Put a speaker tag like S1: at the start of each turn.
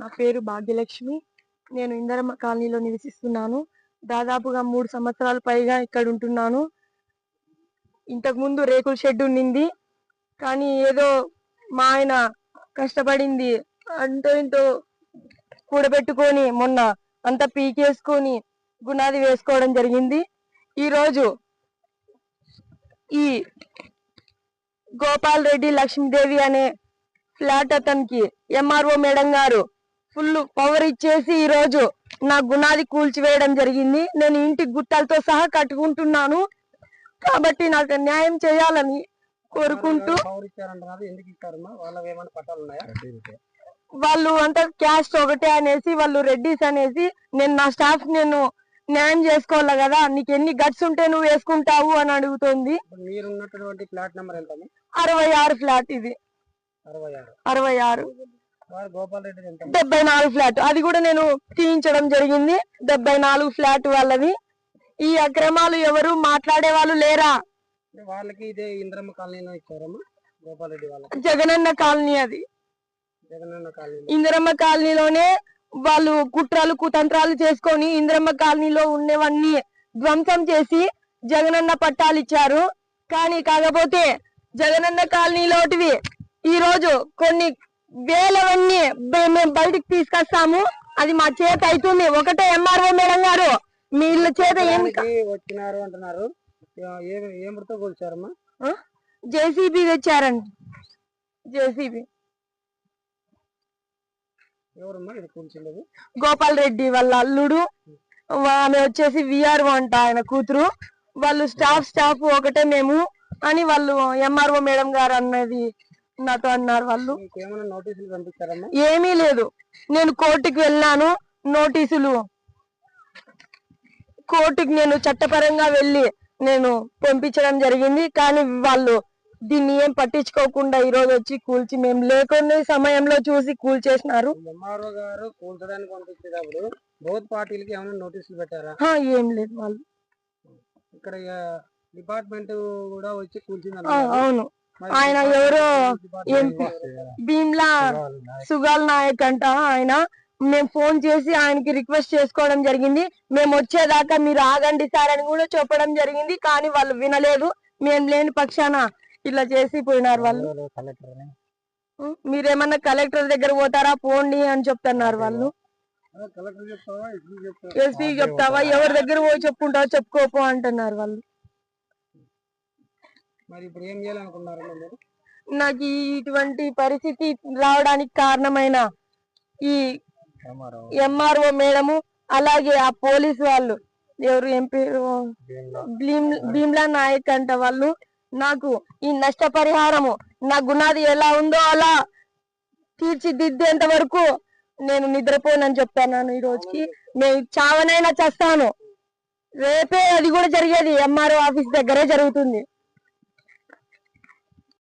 S1: నా పేరు భాగ్యలక్ష్మి. నేను ఇందరమ్మ కాలనీలో నివసిస్తున్నాను. దాదాపుగా మూడు సంవత్సరాల పైగా ఇక్కడ ఉంటున్నాను ఇంతకుముందు రేకుల షెడ్ ఉండింది కానీ ఏదో మా ఆయన కష్టపడింది. అంతో ఇంతో కూడబెట్టుకొని మొన్న అంతా పీకేసుకొని గునాది వేసుకోవడం జరిగింది. ఈరోజు ఈ గోపాల్ రెడ్డి లక్ష్మీదేవి అనే ఫ్లాట్ అతనికి ఎంఆర్ఓ మేడం గారు ఫుల్ పవర్ ఇచ్చేసి ఈ రోజు నా గునాది కూల్చివేయడం జరిగింది. నేను ఇంటి గుట్టలతో సహా కట్టుకుంటున్నాను. కాబట్టి నాకు న్యాయం చేయాలని కోరుకుంటూ వాళ్ళు అంతా క్యాస్ట్ ఒకటే అనేసి వాళ్ళు రెడ్డిస్ అనేసి నేను నా స్టాఫ్ నేను న్యాయం చేసుకోవాలి కదా? నీకు ఎన్ని గట్స్ ఉంటే నువ్వు వేసుకుంటావు అని అడుగుతోంది.
S2: ఫ్లాట్ నెంబర్ ఎంత
S1: అరవై ఆరు ఫ్లాట్ ఇది.
S2: అరవై ఆరు.
S1: డెబ్బై నాలుగు ఫ్లాట్. అది కూడా నేను తీయించడం జరిగింది. డెబ్బై నాలుగు ఫ్లాట్ వాళ్ళది. ఈ అక్రమాలు ఎవరు మాట్లాడే వాళ్ళు లేరా?
S2: వాళ్ళకి ఇదే ఇంద్రమ్మ కాలనీలో ఇచ్చారమ్మా గోపాల్ రెడ్డి వాళ్ళకి.
S1: జగనన్న కాలనీ అది.
S2: జగనన్న కాలనీ.
S1: ఇందిరమ్మ కాలనీలోనే వాళ్ళు కుట్రలు కుతంత్రాలు చేసుకొని ఇందిరమ్మ కాలనీలో ఉండేవన్నీ ధ్వంసం చేసి జగనన్న పట్టాలు ఇచ్చారు. కానీ కాకపోతే జగనన్న కాలనీలోటివి ఈ రోజు కొన్ని వేలవన్నీ మేము బయటికి తీసుకొస్తాము. అది మా చేత అవుతుంది ఒకటే ఎంఆర్ఓ మేడం గారు. మీ ఇళ్ళ చేత
S2: వచ్చినారు అంటున్నారు. ఏమిటితో కూల్చారమ్మా?
S1: జేసీబీ తెచ్చారండి జేసీబీ. గోపాల్ రెడ్డి వాళ్ళ అల్లుడు. ఆమె వచ్చేసి విఆర్ఓ అంట ఆయన కూతురు. వాళ్ళు స్టాఫ్ స్టాఫ్ ఒకటే మేము. అని వాళ్ళు ఎంఆర్ఓ మేడం గారు అన్నది నాతో అన్నారు వాళ్ళు. ఏమీ లేదు. నేను కోర్టుకి వెళ్ళాను నోటీసులు. కోర్టుకి నేను చట్టపరంగా వెళ్ళి నేను పంపించడం జరిగింది కానీ వాళ్ళు దీన్ని ఏం పట్టించుకోకుండా ఈ రోజు వచ్చి కూల్చి మేము లేకునే సమయంలో చూసి కూల్చేసినారు.
S2: ఎంఆర్ఓ గారు కూల్చడానికి పంపించేటప్పుడు బౌత్ పార్టీలకి ఏమైనా నోటీసులు పెట్టారా?
S1: ఏం లేదు వాళ్ళు.
S2: ఇక్కడ డిపార్ట్మెంట్ కూడా వచ్చి.
S1: అవును. ఆయన ఎవరో భీమ్లా సుగాల్ నాయక్. అంట ఆయన. మేము ఫోన్ చేసి ఆయనకి రిక్వెస్ట్ చేసుకోవడం జరిగింది. మేము వచ్చేదాకా మీరు ఆగండి సార్ అని కూడా చెప్పడం జరిగింది. కానీ వాళ్ళు వినలేదు. మేము లేని పక్షాన ఇట్లా చేసి పోయినారు వాళ్ళు. మీరేమన్నా కలెక్టర్ దగ్గర పోతారా? పోండి అని చెప్తున్నారు వాళ్ళు.
S2: ఎస్పీ చెప్తావా?
S1: ఎవరి దగ్గర పోయి చెప్పుకుంటావా చెప్పుకోపో అంటున్నారు వాళ్ళు.
S2: మరి ఇప్పుడు ఏం చేయాలనుకున్నారు మీరు?
S1: నాకు ఈ ఇటువంటి పరిస్థితి రావడానికి కారణమైన ఈ ఎంఆర్ఓ. మేడము అలాగే ఆ పోలీస్ వాళ్ళు ఎవరు ఏం పేరు? భీమ్లా. నాయక్ అంట వాళ్ళు నాకు ఈ నష్టపరిహారము నా గునాది ఎలా ఉందో అలా తీర్చిదిద్దేంత వరకు నేను నిద్రపోనని చెప్తాను ఈ రోజుకి. నేను చావనైనా చేస్తాను. రేపే అది కూడా జరిగేది ఎంఆర్ఓ ఆఫీస్ దగ్గరే జరుగుతుంది.